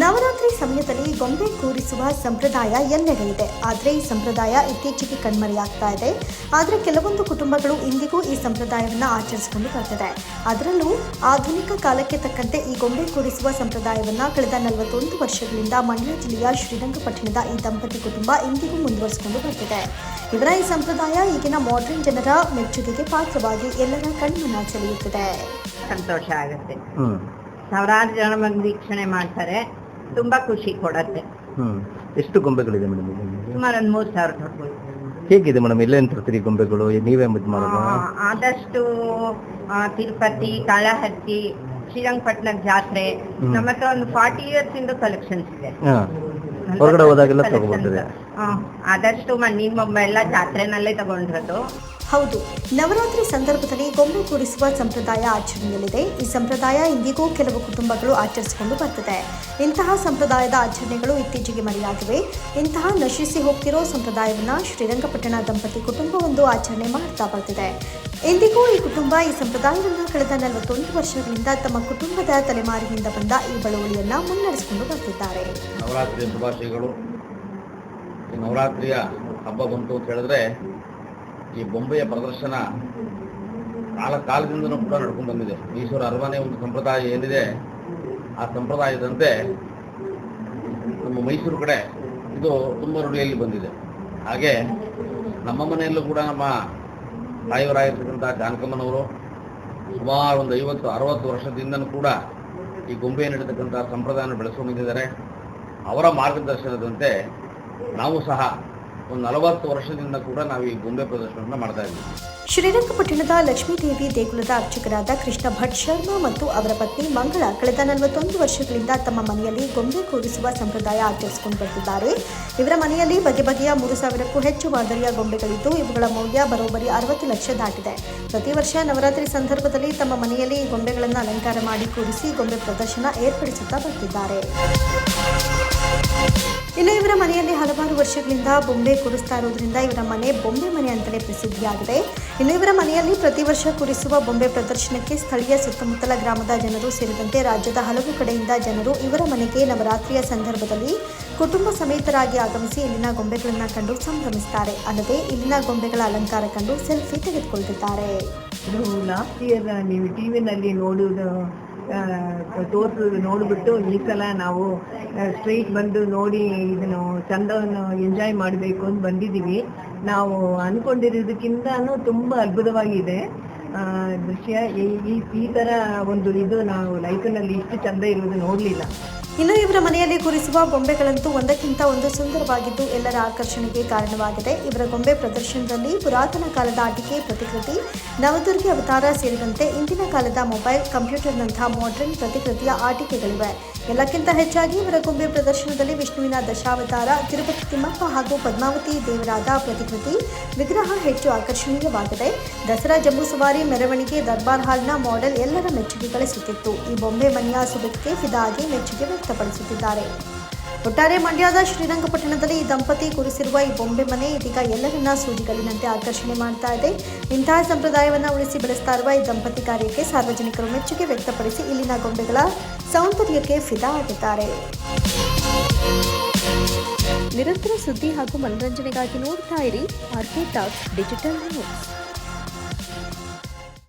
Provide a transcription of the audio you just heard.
ನವರಾತ್ರಿ ಸಮಯದಲ್ಲಿ ಗೊಂಬೆ ಕೂರಿಸುವ ಸಂಪ್ರದಾಯ ಎಲ್ಲೆಡೆ ಇದೆ. ಆದರೆ ಈ ಸಂಪ್ರದಾಯ ಇತ್ತೀಚೆಗೆ ಕಣ್ಮರೆಯಾಗ್ತಾ ಇದೆ. ಆದರೆ ಕೆಲವೊಂದು ಕುಟುಂಬಗಳು ಇಂದಿಗೂ ಈ ಸಂಪ್ರದಾಯವನ್ನು ಆಚರಿಸಿಕೊಂಡು ಬರ್ತಿದೆ. ಅದರಲ್ಲೂ ಆಧುನಿಕ ಕಾಲಕ್ಕೆ ತಕ್ಕಂತೆ ಈ ಗೊಂಬೆ ಕೂರಿಸುವ ಸಂಪ್ರದಾಯವನ್ನು ಕಳೆದ ನಲವತ್ತೊಂದು ವರ್ಷಗಳಿಂದ ಮಂಡ್ಯ ಜಿಲ್ಲೆಯ ಶ್ರೀರಂಗಪಟ್ಟಣದ ಈ ದಂಪತಿ ಕುಟುಂಬ ಇಂದಿಗೂ ಮುಂದುವರಿಸಿಕೊಂಡು ಬರ್ತಿದೆ. ಇವರ ಈ ಸಂಪ್ರದಾಯ ಈಗಿನ ಮಾಡರ್ನ್ ಜನರ ಮೆಚ್ಚುಗೆಗೆ ಪಾತ್ರವಾಗಿ ಎಲ್ಲರ ಕಣ್ಮನ ಸೆಳೆಯುತ್ತಿದೆ. ಸಂತೋಷ ಆಗುತ್ತೆ. ನವರಾತ್ರಿ ಸಾವಿರಾರು ಜನ ಬಂದು ವೀಕ್ಷಣೆ ಮಾಡ್ತಾರೆ. ತುಂಬಾ ಖುಷಿ ಕೊಡತ್ತೆ. ಹ್ಮ್. ಎಷ್ಟು ಗೊಂಬೆಗಳಿದೆ ಮೇಡಮ್ ಸುಮಾರು ಒಂದ್ ಮೂರ್ ಸಾವಿರ ಹೇಗಿದೆ ಮೇಡಮ್ ಎಲ್ಲೇನ್ ತರ್ತೀರಿ ಗೊಂಬೆಗಳು? ನೀವೇ ಮದ್ ಮಾಡೋದು? ಆ, ಆದಷ್ಟು ಆ, ತಿರುಪತಿ ಕಾಳಹತ್ತಿ ಶ್ರೀರಂಗಪಟ್ಟಣ ಜಾತ್ರೆ ಹ್ಮ್. ನಮ್ಮ ಹತ್ರ ಒಂದು ಫಾರ್ಟಿ ಇಯರ್ಸ್ ಇಂದ ಕಲೆಕ್ಷನ್ಸ್ ಇದೆ. ಹಾ. ಹೊರಗಡೆ ಹೋದಾಗೆಲ್ಲ ಆ, ಆದಷ್ಟು ಮಣ್ಣಿನ ಬೊಂಬೆ ಎಲ್ಲ ಜಾತ್ರೆನಲ್ಲೇ ತಗೊಂಡಿರೋದು. ಹೌದು, ನವರಾತ್ರಿ ಸಂದರ್ಭದಲ್ಲಿ ಗೊಂಬೆ ಕೂರಿಸುವ ಸಂಪ್ರದಾಯ ಆಚರಣೆಯಲ್ಲಿದೆ. ಈ ಸಂಪ್ರದಾಯ ಇಂದಿಗೂ ಕೆಲವು ಕುಟುಂಬಗಳು ಆಚರಿಸಿಕೊಂಡು ಬರ್ತದೆ. ಇಂತಹ ಸಂಪ್ರದಾಯದ ಆಚರಣೆಗಳು ಇತ್ತೀಚೆಗೆ ಮರೆಯಾಗಿವೆ. ಇಂತಹ ನಶಿಸಿ ಹೋಗ್ತಿರೋ ಸಂಪ್ರದಾಯವನ್ನ ಶ್ರೀರಂಗಪಟ್ಟಣ ದಂಪತಿ ಕುಟುಂಬವೊಂದು ಆಚರಣೆ ಮಾಡ್ತಾ ಬರ್ತಿದೆ. ಇಂದಿಗೂ ಈ ಕುಟುಂಬ ಈ ಸಂಪ್ರದಾಯವನ್ನು ಕಳೆದ ನಲವತ್ತೊಂದು ವರ್ಷಗಳಿಂದ ತಮ್ಮ ಕುಟುಂಬದ ತಲೆಮಾರಿನಿಂದ ಬಂದ ಈ ಬಳುವಳಿಯನ್ನ ಮುನ್ನಡೆಸಿಕೊಂಡು ಬರ್ತಿದ್ದಾರೆ. ನವರಾತ್ರಿ ನವರಾತ್ರಿಯ ಹಬ್ಬ ಬಂತು ಅಂತ ಈ ಬೊಂಬೆಯ ಪ್ರದರ್ಶನ ಕಾಲ ಕಾಲದಿಂದನೂ ಕೂಡ ನಡ್ಕೊಂಡು ಬಂದಿದೆ. ಈಶ್ವರ ಅರಮನೆ ಒಂದು ಸಂಪ್ರದಾಯ ಏನಿದೆ, ಆ ಸಂಪ್ರದಾಯದಂತೆ ನಮ್ಮ ಮೈಸೂರು ಕಡೆ ಇದು ತುಂಬ ಬಂದಿದೆ. ಹಾಗೆ ನಮ್ಮ ಮನೆಯಲ್ಲೂ ಕೂಡ ನಮ್ಮ ತಾಯಿಯವರಾಗಿರ್ತಕ್ಕಂಥ ಜಾನಕಮ್ಮನವರು ಸುಮಾರು ಒಂದು ಐವತ್ತು, ಅರವತ್ತು ವರ್ಷದಿಂದನೂ ಕೂಡ ಈ ಗೊಂಬೆ ನಡೀತಕ್ಕಂಥ ಸಂಪ್ರದಾಯನ ಬೆಳೆಸ್ಕೊಂಡಿದ್ದಾರೆ ಅವರ ಮಾರ್ಗದರ್ಶನದಂತೆ ನಾವು ಸಹ ಒಂದು ನಲವತ್ತು ವರ್ಷದಿಂದ ಕೂಡ ನಾವು ಈ ಗೊಂಬೆ ಪ್ರದರ್ಶನವನ್ನು ಮಾಡ್ತಾ ಇದ್ದೀವಿ. ಶ್ರೀರಂಗಪಟ್ಟಣದ ಲಕ್ಷ್ಮೀದೇವಿ ದೇಗುಲದ ಅರ್ಚಕರಾದ ಕೃಷ್ಣ ಭಟ್ ಶರ್ಮಾ ಮತ್ತು ಅವರ ಪತ್ನಿ ಮಂಗಳ ಕಳೆದ ನಲವತ್ತೊಂದು ವರ್ಷಗಳಿಂದ ತಮ್ಮ ಮನೆಯಲ್ಲಿ ಗೊಂಬೆ ಕೂರಿಸುವ ಸಂಪ್ರದಾಯ ಆಚರಿಸಿಕೊಂಡು ಬರ್ತಿದ್ದಾರೆ. ಇವರ ಮನೆಯಲ್ಲಿ ಬಗೆ ಬಗೆಯ ಮೂರು ಸಾವಿರಕ್ಕೂ ಹೆಚ್ಚು ಮಾದರಿಯ ಗೊಂಬೆಗಳಿದ್ದು, ಇವುಗಳ ಮೌಲ್ಯ ಬರೋಬ್ಬರಿ ಅರವತ್ತು ಲಕ್ಷ ದಾಟಿದೆ. ಪ್ರತಿ ವರ್ಷ ನವರಾತ್ರಿ ಸಂದರ್ಭದಲ್ಲಿ ತಮ್ಮ ಮನೆಯಲ್ಲಿ ಈ ಗೊಂಬೆಗಳನ್ನು ಅಲಂಕಾರ ಮಾಡಿ ಕೂರಿಸಿ ಗೊಂಬೆ ಪ್ರದರ್ಶನ ಏರ್ಪಡಿಸುತ್ತಾ ಬರ್ತಿದ್ದಾರೆ. ಇನ್ನು ಇವರ ಮನೆಯಲ್ಲಿ ಹಲವಾರು ವರ್ಷಗಳಿಂದ ಬೊಂಬೆ ಕೂರಿಸ್ತಾ ಇರೋದ್ರಿಂದ ಇವರ ಮನೆ ಬೊಂಬೆ ಮನೆ ಅಂತಲೇ ಪ್ರಸಿದ್ಧಿಯಾಗಿದೆ. ಇನ್ನು ಇವರ ಮನೆಯಲ್ಲಿ ಪ್ರತಿ ವರ್ಷ ಕೂರಿಸುವ ಬೊಂಬೆ ಪ್ರದರ್ಶನಕ್ಕೆ ಸ್ಥಳೀಯ ಸುತ್ತಮುತ್ತಲ ಗ್ರಾಮದ ಜನರು ಸೇರಿದಂತೆ ರಾಜ್ಯದ ಹಲವು ಕಡೆಯಿಂದ ಜನರು ಇವರ ಮನೆಗೆ ನವರಾತ್ರಿಯ ಸಂದರ್ಭದಲ್ಲಿ ಕುಟುಂಬ ಸಮೇತರಾಗಿ ಆಗಮಿಸಿ ಇಲ್ಲಿನ ಗೊಂಬೆಗಳನ್ನು ಕಂಡು ಸಂಭ್ರಮಿಸುತ್ತಾರೆ ಅಲ್ಲದೆ ಇಲ್ಲಿನ ಗೊಂಬೆಗಳ ಅಲಂಕಾರ ಕಂಡು ಸೆಲ್ಫಿ ನೋಡುವುದು ತೋರಿಸೋದು ನೋಡಿಬಿಟ್ಟು ಈ ಸಲ ನಾವು ಸ್ಟ್ರೈಟ್ ಬಂದು ನೋಡಿ ಇದನ್ನು ಚಂದವನ್ನು ಎಂಜಾಯ್ ಮಾಡಬೇಕು ಅಂತ ಬಂದಿದ್ದೀವಿ. ನಾವು ಅನ್ಕೊಂಡಿರೋದಕ್ಕಿಂತ ತುಂಬ ಅದ್ಭುತವಾಗಿದೆ. ದೃಶ್ಯ, ಈ- ಈ ಥರ ಒಂದು ಇದು ನಾವು ಲೈಫಿನಲ್ಲಿ ಇಷ್ಟು ಚಂದ ಇರುವುದು ನೋಡಲಿಲ್ಲ. ಇನ್ನು ಇವರ ಮನೆಯಲ್ಲಿ ಕೂರಿಸುವ ಗೊಂಬೆಗಳಂತೂ ಒಂದಕ್ಕಿಂತ ಒಂದು ಸುಂದರವಾಗಿದ್ದು ಎಲ್ಲರ ಆಕರ್ಷಣೆಗೆ ಕಾರಣವಾಗಿದೆ. ಇವರ ಗೊಂಬೆ ಪ್ರದರ್ಶನದಲ್ಲಿ ಪುರಾತನ ಕಾಲದ ಆಟಿಕೆ, ಪ್ರತಿಕೃತಿ, ನವದುರ್ಗಿ ಅವತಾರ ಸೇರಿದಂತೆ ಇಂದಿನ ಕಾಲದ ಮೊಬೈಲ್ ಕಂಪ್ಯೂಟರ್ನಂತಹ ಮಾಡರ್ನ್ ಪ್ರತಿಕೃತಿಯ ಆಟಿಕೆಗಳಿವೆ. ಎಲ್ಲಕ್ಕಿಂತ ಹೆಚ್ಚಾಗಿ ಇವರ ಗೊಂಬೆ ಪ್ರದರ್ಶನದಲ್ಲಿ ವಿಷ್ಣುವಿನ ದಶಾವತಾರ, ತಿರುಪತಿ ತಿಮ್ಮಪ್ಪ ಹಾಗೂ ಪದ್ಮಾವತಿ ದೇವರಾದ ಪ್ರತಿಕೃತಿ ವಿಗ್ರಹ ಹೆಚ್ಚು ಆಕರ್ಷಣೀಯವಾಗಿದೆ. ದಸರಾ ಜಂಬೂ ಸವಾರಿ ಮೆರವಣಿಗೆ, ದರ್ಬಾರ್ ಹಾಲ್ನ ಮಾಡೆಲ್ ಎಲ್ಲರ ಮೆಚ್ಚುಗೆ ಗಳಿಸುತ್ತಿತ್ತು. ಈ ಬೊಂಬೆ ಮನೆಯ ಸುಬಕ್ಕೆ ಫಿದಾಗಿ ಮೆಚ್ಚುಗೆ ವ್ಯಕ್ತಪಡಿಸುತ್ತಿದ್ದಾರೆ. ಒಟ್ಟಾರೆ ಮಂಡ್ಯದ ಶ್ರೀರಂಗಪಟ್ಟಣದಲ್ಲಿ ಈ ದಂಪತಿ ಕೂರಿಸಿರುವ ಈ ಬೊಂಬೆ ಮನೆ ಇದೀಗ ಎಲ್ಲರನ್ನ ಸೂಜಿಗಲ್ಲಿನಂತೆ ಆಕರ್ಷಣೆ ಮಾಡ್ತಾ ಇದೆ. ಇಂತಹ ಸಂಪ್ರದಾಯವನ್ನು ಉಳಿಸಿ ಬೆಳೆಸ್ತಾ ಈ ದಂಪತಿ ಕಾರ್ಯಕ್ಕೆ ಸಾರ್ವಜನಿಕರು ಮೆಚ್ಚುಗೆ ವ್ಯಕ್ತಪಡಿಸಿ ಇಲ್ಲಿನ ಗೊಂಬೆಗಳ ಸೌಂದರ್ಯಕ್ಕೆ ಫಿದಾ ಆಗಿದ್ದಾರೆ. ನಿರಂತರ ಸುದ್ದಿ ಹಾಗೂ ಮನರಂಜನೆಗಾಗಿ ನೋಡ್ತಾ ಇರಿ ಮಾರ್ಕೆಟ್ ಟಾಕ್ಸ್ ಡಿಜಿಟಲ್ ನ್ಯೂಸ್.